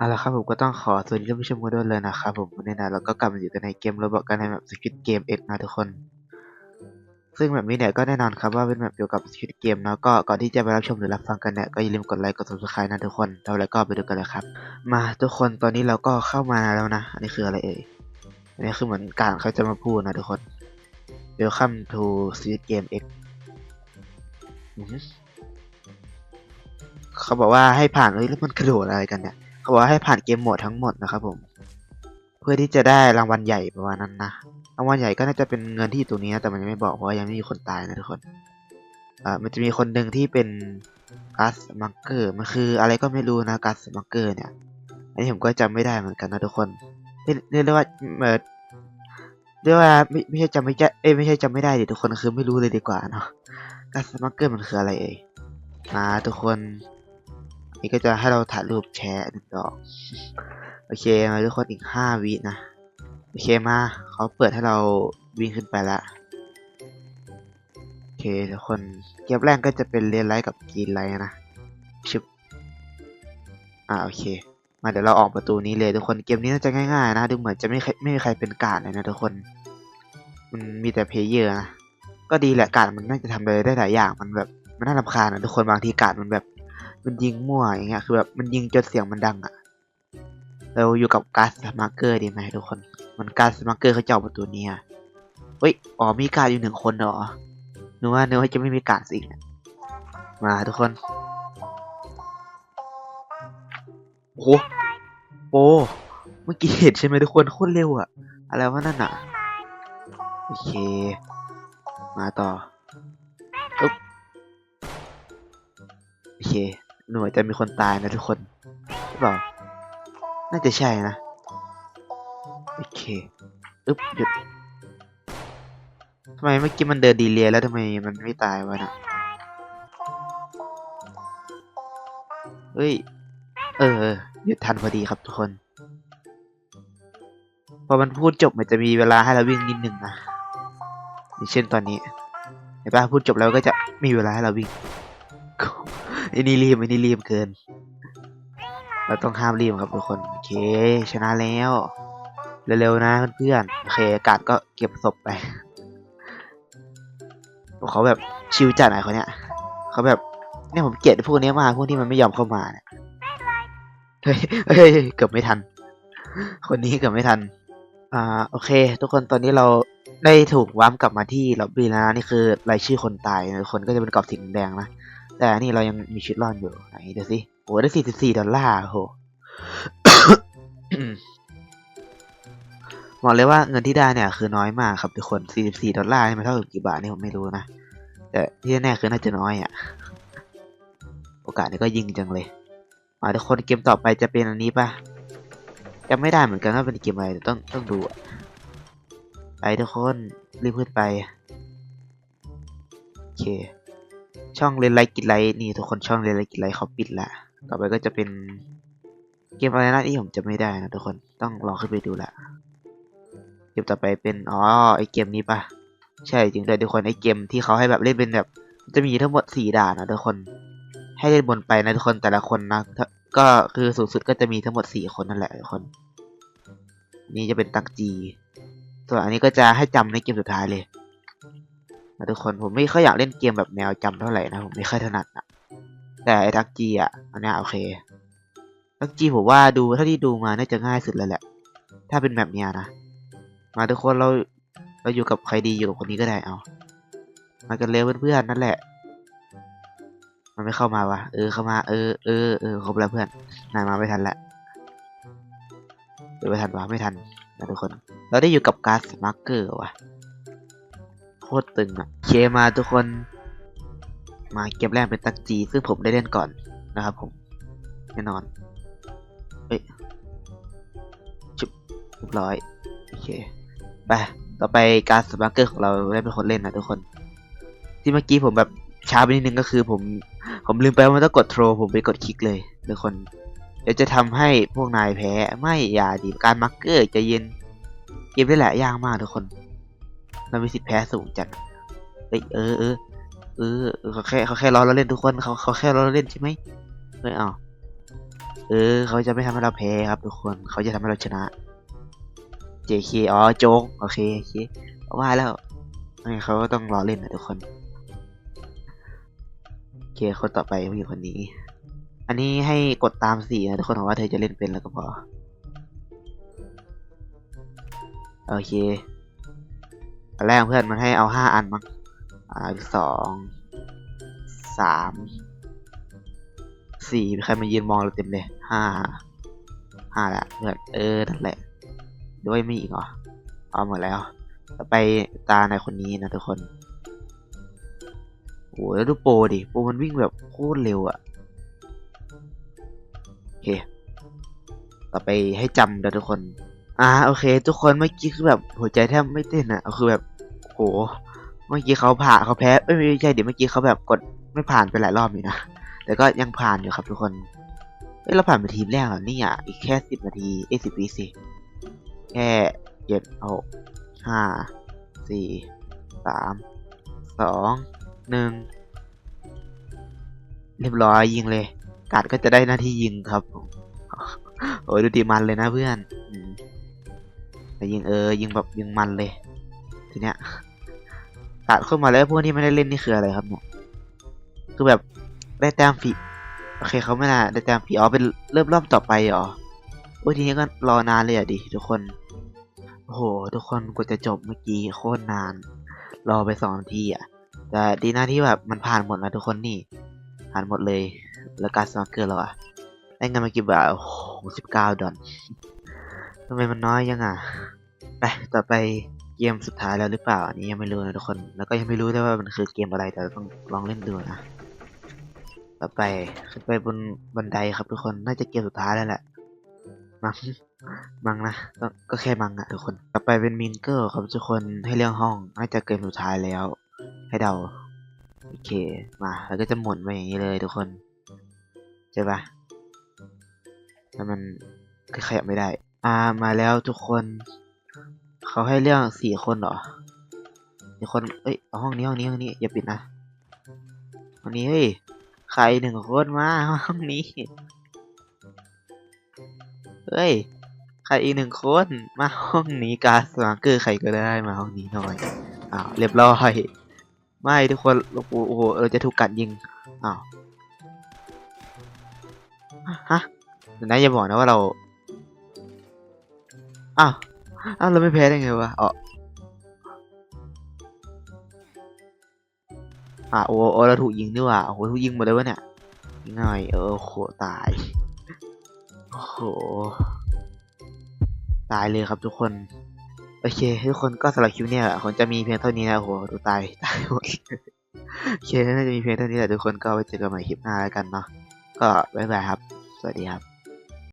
เอาละครับผมก็ต้องขอสวัสดีท่านผู้ชมกันด้วยเลยนะครับผมวันนี้นะเราก็กลับมาอยู่กันในเกมโรบอกกันในแบบสกิทเกมเอ็กนะทุกคน ซึ่งแบบนี้เนี่ยก็แน่นอนครับว่าเป็นแบบเกี่ยวกับสกิทเกมเนาะก็ก่อนที่จะไปรับชมหรือรับฟังกันเนี่ยก็อย่าลืมกดไลค์กด subscribe นะทุกคนเท่าไรก็ไปดูกันเลยครับ มาทุกคนตอนนี้เราก็เข้ามาแล้วนะ อันนี้คืออะไรเอ่ยอันนี้คือเหมือนการเขาจะมาพูดนะทุกคน Welcome to Squid Game X อือหือเขาบอกว่าให้ผ่านเฮ้ยแล้วมันกระโดดอะไรกันเนี่ย เขาบอกให้ผ่านเกมโหมดทั้งหมดนะครับผม เพื่อที่จะได้รางวัลใหญ่ประมาณนั้นนะรางวัลใหญ่ก็น่าจะเป็นเงินที่อยู่ตรงนี้นะแต่มันยังไม่บอกเพราะยังไม่มีคนตายนะทุกคนอ่ามันจะมีคนหนึ่งที่เป็นกัสมังเกอร์มันคืออะไรก็ไม่รู้นะกัสมังเกอร์เนี่ย อันนี้ผมก็จำไม่ได้เหมือนกันนะทุกคนเรียกได้ว่าเออเรียกว่าไม่ไม่ใช่จำไม่ได้เอ้ไม่ใช่จำไม่ได้ดิทุกคนคือไม่รู้เลยดีกว่าเนาะกัสมังเกอร์มันคืออะไรเอ่ยมาทุกคน นี่ก็จะให้เราถ่ายรูปแชร์หนึ่งดอก โอเคมาทุกคนอีกห้าวินะ โอเคมาเขาเปิดให้เราวิ่งขึ้นไปละโอเคทุกคนเกมแรกก็จะเป็นเรียนไลท์กับกรีนไลท์นะชึบอ่าโอเค มาเดี๋ยวเราออกประตูนี้เลยทุกคนเกมนี้น่าจะง่ายๆนะดูเหมือนจะไม่ใครไม่มีใครเป็นกาดเลยนะทุกคน มันมีแต่เพลเยอร์นะก็ดีแหละกาดมันน่าจะทำอะไรได้หลายอย่างมันแบบมันน่ารำคาญนะทุกคนบางทีกาดมันแบบ มันยิงมั่วอย่างเงี้ยคือแบบมันยิงจนเสียงมันดังอะเราอยู่กับการ์ดสมาร์เกอร์ดีไหมทุกคน มันการ์ดสมาร์เกอร์เขาเจะประตูนี้อะเฮ้ยอ๋อมีการ์ดอยู่หนึ่งคนเหรอนึกว่านึกว่าจะไม่มีการ์ดสิมาทุกคนโอ้โหโปเมื่อกี้เห็นใช่ไหมทุกคนโคตรเร็วอะอะไรวะนั่นอะโอเค มาต่ออึ๊บโอเค หน่วยจะมีคนตายนะทุกคนหรือเปล่าน่าจะใช่นะ โอเคอึ๊บหยุดทำไมเมื่อกี้มันเดินดีเลยแล้วทำไมมันไม่ตายวะน่ะเฮ้ย เออหยุดทันพอดีครับทุกคน พอมันพูดจบมันจะมีเวลาให้เราวิ่งนิดนึงนะอย่างเช่นตอนนี้เห็นปะพูดจบแล้วก็จะมีเวลาให้เราวิ่ง อ้นี่รีบไอ้นี่รีบเกิน เราต้องห้ามรีบครับทุกคน โอเค ชนะแล้ว เร็วๆนะเพื่อนๆ โอเคอากาศก็เก็บศพไปเขาแบบชิวจัดไหนเขาเนี่ยเขาแบบเนี่ยผมเกลียดพวกนี้มากพวกที่มันไม่ยอมเข้ามาเนี่ยเฮ้ยเฮ้ยเกือบไม่ทัน คนนี้เกือบไม่ทัน อ่าโอเค ทุกคนตอนนี้เราได้ถูกวามกลับมาที่ล็อบบี้แล้วนะนี่คือรายชื่อคนตายนะคนก็จะเป็นกรอบสีแดงนะ แต่อันนี่เรายังมีชีวิตรอดอยู่ไหนเดี๋ยวสิโอ้ได้สี่สิบสี่ดอลลาร์โหบอกเลยว่าเงินที่ได้เนี่ยคือน้อยมากครับทุกคนสี่สิบสี่ดอลลาร์นี่มันเท่ากับกี่บาทนี่ผมไม่รู้นะ แต่ที่แน่ๆคือน่าจะน้อยอะ โอกาสนี้ก็ยิงจังเลยมาทุกคนเกมต่อไปจะเป็นอันนี้ปะจำไม่ได้เหมือนกันว่าเป็นเกมอะไรแต่ต้องต้องดูอะไปทุกคนรีบขึ้นไป โอเค ช่องเล่นไลค์กินไลค์นี่ทุกคนช่องเล่นไลค์กินไลค์เขาปิดละต่อไปก็จะเป็นเกมอะไรนะที่ผมจะไม่ได้นะทุกคนต้องลองขึ้นไปดูละเกมต่อไปเป็นอ๋อไอเกมนี้ปะใช่จริงด้วยทุกคนไอเกมที่เขาให้แบบเล่นเป็นแบบ จะมีทั้งหมดสี่ด่านนะทุกคน ให้เล่นบนไปนะทุกคนแต่ละคนนะถ้าก็คือสูงสุดก็จะมีทั้งหมดสี่คนนั่นแหละทุกคน นี่จะเป็นตักจีส่วนอันนี้ก็จะให้จำในเกมสุดท้ายเลย นะทุกคนผมไม่ค่อยอยากเล่นเกมแบบแนวจำเท่าไหร่นะผมไม่ค่อยถนัดนะแต่ไอ้ทักจีอะอันเนี้ยโอเคทักจีผมว่าดูเท่าที่ดูมาน่าจะง่ายสุดเลยแหละ ถ้าเป็นแบบเนี้ยนะมาทุกคนเราเราอยู่กับใครดีอยู่กับคนนี้ก็ได้เอามากันเร็วเพื่อนๆนั่นแหละ มันไม่เข้ามาวะเออเข้ามาเออเออเออครบแล้วเพื่อนนายมาไม่ทันละเดี๋ยวไม่ทันวะไม่ทันนะทุกคน เราได้อยู่กับการสมาร์เกอร์วะ คตรตึงอะเคมาทุกคน มาเก็บแรกเป็นตักจี ซึ่งผมได้เล่นก่อนนะครับผม แน่นอนเฮ้ยจุบเรียบร้อย โอเค ไป ต่อไปการสมาร์เกอร์ของเราได้เป็นคนเล่นนะทุกคน ที่เมื่อกี้ผมแบบช้าไปนิดนึงก็คือผม ผมลืมไปว่ามันต้องกดโทร ผมไปกดคลิกเลยทุกคน เดี๋ยวจะทำให้พวกนายแพ้ ไม่อย่าดีการมาร์เกอร์จะเย็น เกมได้แหละยากมากทุกคน เรามีสิทธิ์แพ้สูงจัดเอ้ยเออเออเออเขาแค่เขาแค่ล้อเราเล่นทุกคนเขาเขาแค่ล้อเราเล่นใช่ไหมเฮ้ยเอาเออ เขาจะไม่ทำให้เราแพ้ครับทุกคนเขาจะทำให้เราชนะ JK อ๋อโจ๊กโอเคโอเคว่าแล้วไม่เขาก็ต้องรอเล่นนะทุกคนโอเคคนต่อไปผู้หญิงคนนี้ อันนี้ให้กดตามสีนะทุกคนว่าเธอจะเล่นเป็นแล้วก็พอโอเค อันแรกเพื่อนมันให้เอาห้าอันมั้งอ่าสองสามสี่ใครมายืนมองเราเต็มเลยห้าห้าละเพื่อนเออนั่นแหละด้วยมีอีกเหรอเอาหมดแล้วไปตาในคนนี้นะทุกคนโอ้แล้วดูโปดิโปมันวิ่งแบบโคตรเร็วอะโอเค ต่อไปให้จำนะทุกคน อ่าโอเค ทุกคนเมื่อกี้คือแบบหัวใจแทบไม่เต้นอะคือแบบโหเมื่อกี้เขาผ่าเขาแพ้ไม่ใช่เดี๋ยวเมื่อกี้เขาแบบกดไม่ผ่านไปหลายรอบอยู่นะแต่ก็ยังผ่านอยู่ครับทุกคนเอ้เราผ่านไปทีมแรกเหรอนี่อะอีกแค่สิบนาทีเอ้สิบวิสิแค่เจ็ดหกห้าสี่สามสองหนึ่งเรียบร้อยยิงเลยกาดก็จะได้หน้าที่ยิงครับโอ้ยดูดีมันเลยนะเพื่อน แต่ยิงเออยิงแบบยิงมันเลยทีเนี้ยตัดขึ้นมาแล้วพวกที่ไม่ได้เล่นนี่คืออะไรครับเนี่ยคือแบบได้แต้มฟรีโอเคเขาไม่น่าได้แต้มฟรีอ๋อเป็นเริ่มรอบต่อไปเหรอโอ้ยทีนี้ก็รอนานเลยอะดิทุกคนโอ้โหทุกคนกว่าจะจบเมื่อกี้โคตรนาน รอไปสองนาทีอะแต่ดีนะที่แบบมันผ่านหมดแล้วทุกคนนี่ผ่านหมดเลยแล้วการสมัครเกินแล้วอะได้เงินมากี่บาทโอ้โหสิบเก้าดอล ทำไมมันน้อยยังอะไปต่อไปเกมสุดท้ายแล้วหรือเปล่า อันนี้ยังไม่รู้นะทุกคน แล้วก็ยังไม่รู้ด้วยว่ามันคือเกมอะไร แต่ต้องลองเล่นดูนะ ต่อไปขึ้นไปบนบันไดครับทุกคน น่าจะเกมสุดท้ายแล้วแหละ มัง มังนะ ก็ก็แค่มังอะทุกคน ต่อไปเป็นมิงเกิลครับทุกคน ให้เรื่องห้อง น่าจะเกมสุดท้ายแล้ว ให้เดา โอเค มา แล้วก็จะหมุนไปอย่างนี้เลยทุกคน ใช่ปะแล้วมันขยับไม่ได้ อ่ามาแล้วทุกคน เขาให้เรื่องสี่คนเหรอสี่คน เอ้ยห้องนี้ห้องนี้ห้องนี้อย่าปิดนะห้องนี้เฮ้ยใครหนึ่งคนมาห้องนี้ เฮ้ยใครอีกหนึ่งคนมาห้องนี้กาสมาเกอร์ใครก็ได้มาห้องนี้หน่อยอ้าวเรียบร้อยไม่ทุกคนโอ้โหโอ้โหเราจะถูกกัดยิงอ้าวฮะเดี๋ยวนะอย่าบอกนะว่าเรา อ้าวอ้าวเราไม่แพ้ได้ไงวะอ๋ออะโอ้โอ้เราถูกยิงด้วยว่ะโอ้โหถูกยิงหมดเลยวะเนี่ยง่ายเออโหตายโอ้โหตายเลยครับทุกคน โอเค ทุกคนก็สำหรับคลิปเนี่ยคงจะมีเพียงเท่านี้นะโอ้โหดูตายตายหมดโอเคน่าจะมีเพียงเท่านี้แหละทุกคนก็ไว้เจอกันใหม่คลิปหน้าแล้วกันเนาะก็บ๊ายบายครับ สวัสดีครับ